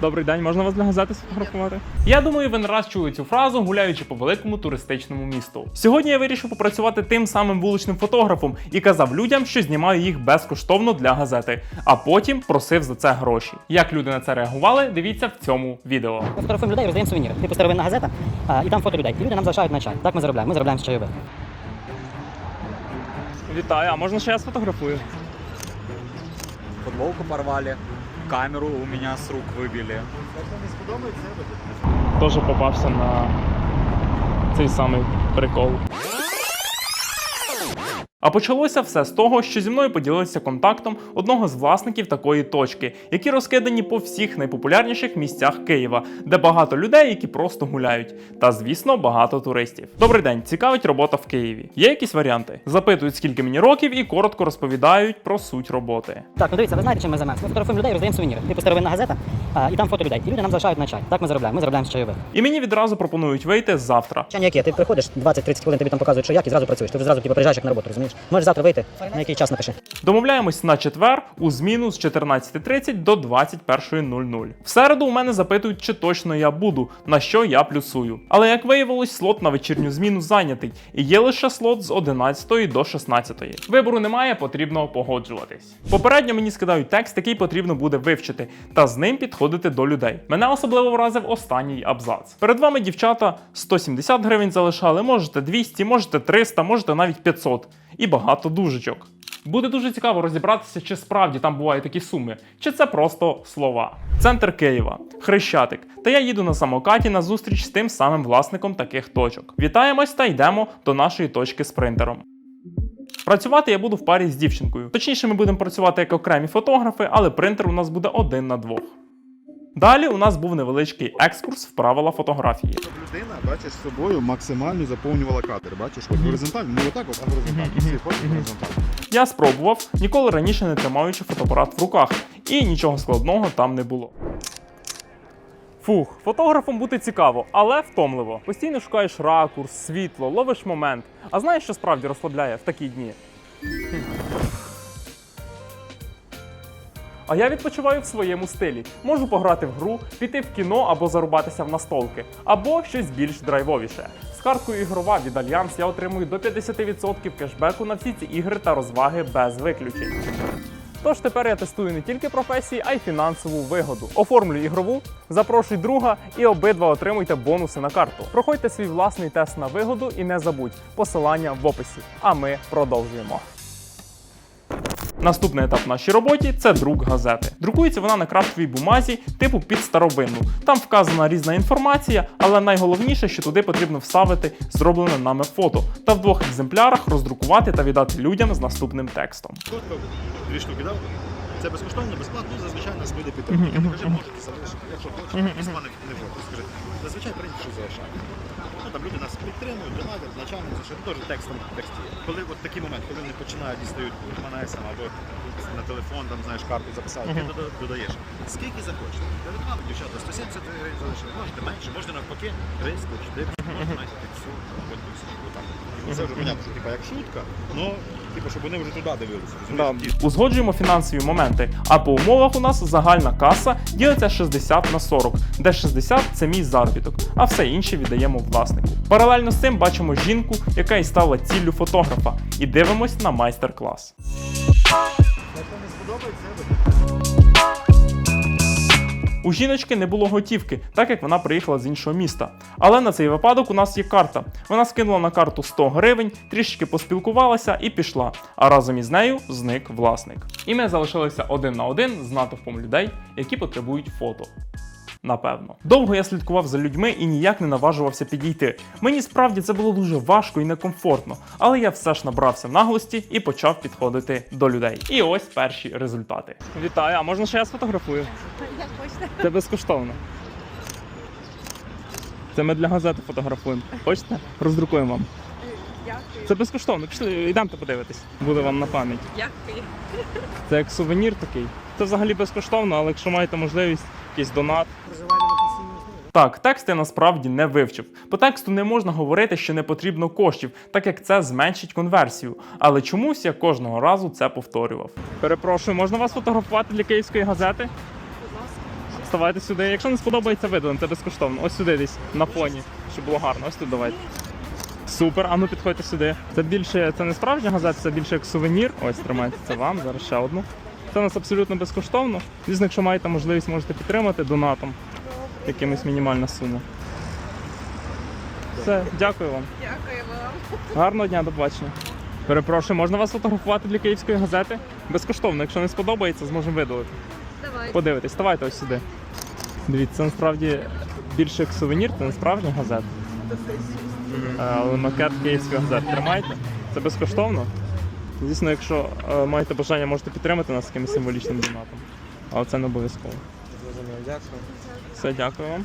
Добрий день, можна вас для газети сфотографувати? Я думаю, ви не раз чули цю фразу, гуляючи по великому туристичному місту. Сьогодні я вирішив попрацювати тим самим вуличним фотографом і казав людям, що знімаю їх безкоштовно для газети, а потім просив за це гроші. Як люди на це реагували, дивіться в цьому відео. Ми фотографуємо людей, роздаємо сувеніри. Типу старовинна газета, а, і там фото людей. І люди нам залишають на чай. Так ми заробляємо. Ми заробляємо з чайових. Вітаю, а можна ще я сфотографую? Футболку порвали, камеру у меня с рук выбили. Тоже попався на цей самий прикол. А почалося все з того, що зі мною поділилися контактом одного з власників такої точки, які розкидані по всіх найпопулярніших місцях Києва, де багато людей, які просто гуляють. Та звісно, багато туристів. Добрий день, цікавить робота в Києві. Є якісь варіанти? Запитують, скільки мені років, і коротко розповідають про суть роботи. Так, ну дивіться, ви знаєте, чим ми займаємося? Ми фотографуємо людей, роздаємо сувеніри. Типу старовинна газета, а, і там фото людей. І люди нам залишають на чай. Так ми заробляємо. Ми заробляємо з чайових. І мені відразу пропонують вийти завтра. Чай ніякі, ти приходиш 20-30 хвилин, тобі там показують, що як, і зразу працюєш. Ти вже зразу типу, приїжджаєш як на роботу, розумієш? Можеш завтра вийти. На який час напиши. Домовляємось на четвер у зміну з 14.30 до 21.00. В середу у мене запитують, чи точно я буду, на що я плюсую. Але як виявилось, слот на вечірню зміну зайнятий, і є лише слот з 11 до 16. Вибору немає, потрібно погоджуватись. Попередньо мені скидають текст, який потрібно буде вивчити, та з ним підходити до людей. Мене особливо вразив останній абзац. Перед вами дівчата 170 гривень залишали, можете 200, можете 300, можете навіть 500. І багато дужечок. Буде дуже цікаво розібратися, чи справді там бувають такі суми, чи це просто слова. Центр Києва, Хрещатик. Та я їду на самокаті на зустріч з тим самим власником таких точок. Вітаємось та йдемо до нашої точки з принтером. Працювати я буду в парі з дівчинкою. Точніше, ми будемо працювати як окремі фотографи, але принтер у нас буде один на двох. Далі у нас був невеличкий екскурс в правила фотографії. Людина, бачиш, собою максимально заповнювала кадр. Бачиш, от горизонтально, не отак, от, а горизонтально. Всі ходять горизонтально. Я спробував, ніколи раніше не тримаючи фотоапарат в руках, і нічого складного там не було. Фух, фотографом бути цікаво, але втомливо. Постійно шукаєш ракурс, світло, ловиш момент. А знаєш, що справді розслабляє в такі дні? А я відпочиваю в своєму стилі. Можу пограти в гру, піти в кіно або зарубатися в настолки, або щось більш драйвовіше. З карткою ігрова від Альянс я отримую до 50% кешбеку на всі ці ігри та розваги без виключень. Тож тепер я тестую не тільки професії, а й фінансову вигоду. Оформлю ігрову, запрошуй друга і обидва отримуйте бонуси на карту. Проходьте свій власний тест на вигоду і не забудь посилання в описі. А ми продовжуємо. Наступний етап в нашій роботі це друк газети. Друкується вона на крафтовій бумазі, типу під старовинну. Там вказана різна інформація, але найголовніше, що туди потрібно вставити зроблене нами фото та в двох екземплярах роздрукувати та віддати людям з наступним текстом. Тут дві штуки дав. Це безкоштовно, безплатно, ну, зазвичай нас люди підтримують. Я не кажу, можете залишити. Якщо хочете, безплатно не. Скажи, зазвичай прийдуть, що залишати. Ну там люди нас підтримують, донатять, начальниці, що теж текстом тексті. Коли от такий момент, коли вони починають дістають манесом або на телефон, там знаєш, карту записати, ти додаєш. Скільки захочете. Телефон, дівчата, 170 гривень залишили. Можете менше, можете навпаки, 300, 400, можете навіть 500, хоч тисячу. Отак. Це вже понятно, що типа як шутка, але типу, щоб вони вже туди дивилися. розумієш? Узгоджуємо фінансові моменти, а по умовах у нас загальна каса ділиться 60 на 40, де 60 це мій заробіток, а все інше віддаємо власнику. Паралельно з цим бачимо жінку, яка і стала ціллю фотографа, і дивимось на майстер-клас. У жіночки не було готівки, так як вона приїхала з іншого міста. Але на цей випадок у нас є карта. Вона скинула на карту 100 гривень, трішечки поспілкувалася і пішла. А разом із нею зник власник. І ми залишилися один на один з натовпом людей, які потребують фото. Напевно, довго я слідкував за людьми і ніяк не наважувався підійти. Мені справді це було дуже важко і некомфортно, але я все ж набрався наглості і почав підходити до людей. І ось перші результати. Вітаю, а можна ще я сфотографую? Як хочете. Це безкоштовно. Це ми для газети фотографуємо. Хочете? Роздрукуємо вам. Дякую. Це безкоштовно. Пішли, йдемте подивитись. Буде вам на пам'ять. Дякую. Це як сувенір такий. Це взагалі безкоштовно, але якщо маєте можливість, якийсь донат. Так, текст я насправді не вивчив. По тексту не можна говорити, що не потрібно коштів, так як це зменшить конверсію. Але чомусь я кожного разу це повторював. Перепрошую, можна вас фотографувати для київської газети? Вставайте сюди. Якщо не сподобається, видалимо, це безкоштовно. Ось сюди десь на фоні, щоб було гарно. Ось тут давайте. Супер, а ну підходьте сюди. Це більше, це не справжня газета, це більше як сувенір. Ось тримайте це вам, зараз ще одну. Це у нас абсолютно безкоштовно. Звісно, якщо маєте можливість, можете підтримати донатом. Якимось мінімальна сума. Все, дякую вам. Дякую вам. Гарного дня, до побачення. Перепрошую, можна вас фотографувати для київської газети? Безкоштовно, якщо не сподобається, зможемо видалити. Давай. Подивитись, ставайте ось сюди. Дивіться, це насправді більше як сувенір, це не справжня газета. Е, Але макет київської газети тримайте. Це безкоштовно. Звісно, якщо е, маєте бажання, можете підтримати нас якимось символічним донатом. Але це не обов'язково. Дякую. Все, дякую вам.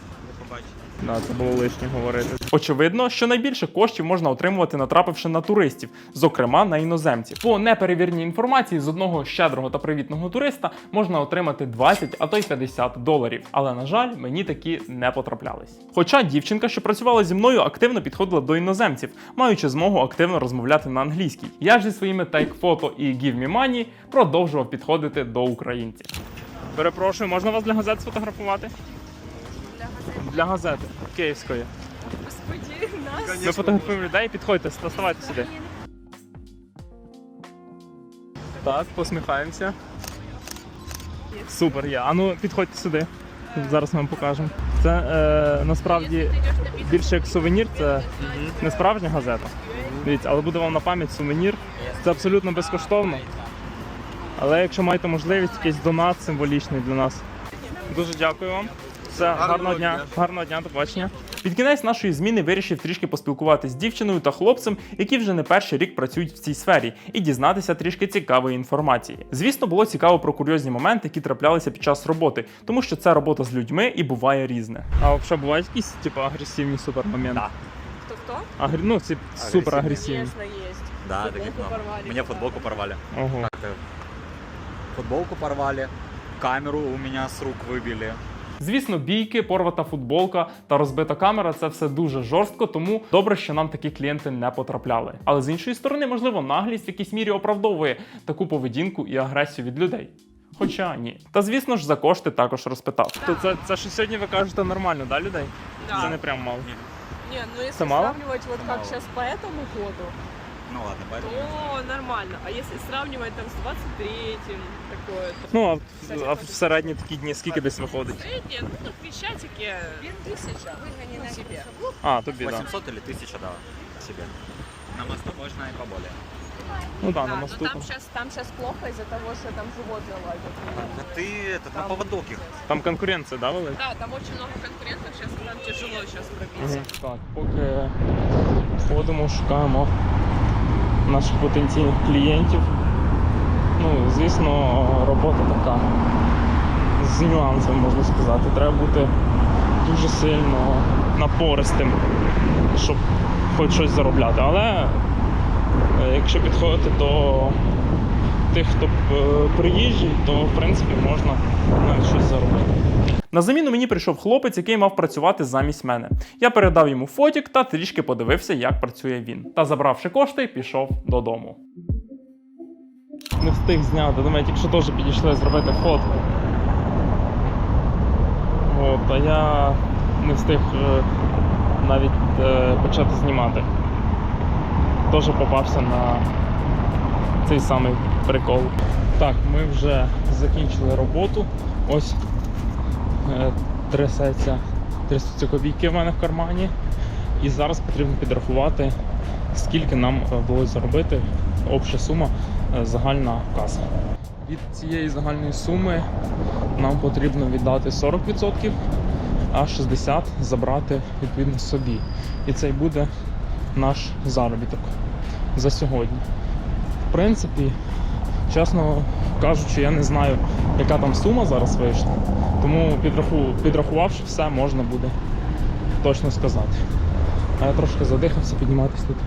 Да, це було лишнє говорити. Очевидно, що найбільше коштів можна отримувати, натрапивши на туристів, зокрема на іноземців. По неперевірній інформації з одного щедрого та привітного туриста можна отримати 20, а то й 50 доларів. Але на жаль, мені такі не потраплялись. Хоча дівчинка, що працювала зі мною, активно підходила до іноземців, маючи змогу активно розмовляти на англійській. Я ж зі своїми take photo і give me money продовжував підходити до українців. Перепрошую, можна вас для газет сфотографувати? Для газети київської. Господи, нас. Ми фотографуємо людей, підходьте, ставайте сюди. Так, посміхаємося. Супер є. А ну підходьте сюди. Зараз ми вам покажемо. Це е, насправді більше як сувенір, це не справжня газета. Дивіться, але буде вам на пам'ять сувенір. Це абсолютно безкоштовно. Але якщо маєте можливість, якийсь донат символічний для нас. Дуже дякую вам. Все, гарного дня. Гарного дня, до побачення. Під кінець нашої зміни вирішив трішки поспілкуватися з дівчиною та хлопцем, які вже не перший рік працюють в цій сфері, і дізнатися трішки цікавої інформації. Звісно, було цікаво про курйозні моменти, які траплялися під час роботи, тому що це робота з людьми і буває різне. А взагалі бувають якісь типу агресивні супермоменти? Да. Кто-кто? Агр... Ну, ці супер агресивні. Да, Футболку таких много. порвали. Мне футболку порвали. Ого. Как-то Футболку порвали. Камеру у меня с рук выбили. Звісно, бійки, порвата футболка та розбита камера це все дуже жорстко, тому добре, що нам такі клієнти не потрапляли. Але з іншої сторони, можливо, наглість в якійсь мірі оправдовує таку поведінку і агресію від людей. Хоча ні. Та звісно ж за кошти також розпитав. То це, це що сьогодні ви кажете нормально, да, людей? Да. Це не прям мало. Не, ну если Это мало? сравнивать вот как сейчас по этому году, Ну ладно, поэтому. то нормально. А если сравнивать там с 23-м, такое, то Ну, а, а в середні такі дні скільки десь виходить? среднее, ну, на Крещатике тысяча. Ну, себе. А, тобі, так. Да. 800 или 1000, да, себе. На мосту можно и поболее. Ну так, Да, на но мосту. там сейчас, там сейчас плохо из-за того, что там животные лазят. Да ты этот, на Там- поводок их. Там конкуренція, да, велика? Да, там очень много конкурентов сейчас, там тяжело сейчас пробиться. Мгм. Так, поки ходимо, шукаємо наших потенційних клієнтів. Ну, звісно, робота така з нюансами, можна сказати. Треба бути дуже сильно напористим, щоб хоч щось заробляти. Але е, якщо підходити до тих, хто е, приїжджий, то в принципі можна навіть щось заробити. На заміну мені прийшов хлопець, який мав працювати замість мене. Я передав йому фотік та трішки подивився, як працює він. Та забравши кошти, пішов додому. Не встиг зняти, думаю, тільки що теж підійшли зробити фотку. От, а я не встиг е, навіть е, почати знімати. Теж попався на цей самий прикол. Так, ми вже закінчили роботу. Ось е, трясеться, трясуться копійки в мене в кармані. І зараз потрібно підрахувати, скільки нам е, вдалося заробити. Обща сума, е, загальна каса. Від цієї загальної суми нам потрібно віддати 40%, а 60% забрати відповідно собі. І це й буде наш заробіток за сьогодні. В принципі, чесно кажучи, я не знаю, яка там сума зараз вийшла. Тому підраху, підрахувавши все, можна буде точно сказати. А я трошки задихався, підніматися тут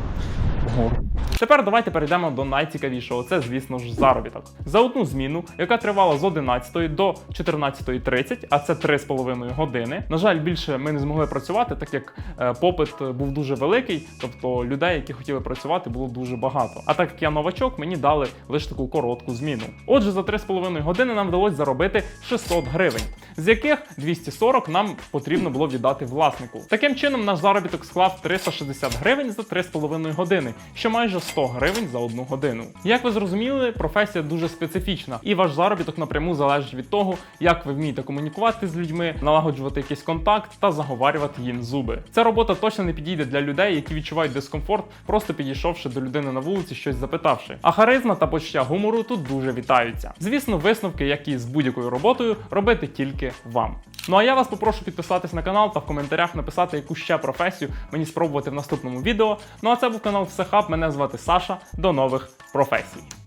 Тепер давайте перейдемо до найцікавішого. Це, звісно ж, заробіток. За одну зміну, яка тривала з 11 до 14.30, а це 3,5 години. На жаль, більше ми не змогли працювати, так як е, попит був дуже великий, тобто людей, які хотіли працювати, було дуже багато. А так як я новачок, мені дали лише таку коротку зміну. Отже, за 3,5 години нам вдалося заробити 600 гривень, з яких 240 нам потрібно було віддати власнику. Таким чином, наш заробіток склав 360 гривень за 3,5 години, що майже 100 гривень за одну годину. Як ви зрозуміли, професія дуже специфічна, і ваш заробіток напряму залежить від того, як ви вмієте комунікувати з людьми, налагоджувати якийсь контакт та заговарювати їм зуби. Ця робота точно не підійде для людей, які відчувають дискомфорт, просто підійшовши до людини на вулиці, щось запитавши. А харизма та почуття гумору тут дуже вітаються. Звісно, висновки, як і з будь-якою роботою, робити тільки вам. Ну а я вас попрошу підписатись на канал та в коментарях написати, яку ще професію мені спробувати в наступному відео. Ну а це був канал Всехаб. Мене звати Саша. До нових професій.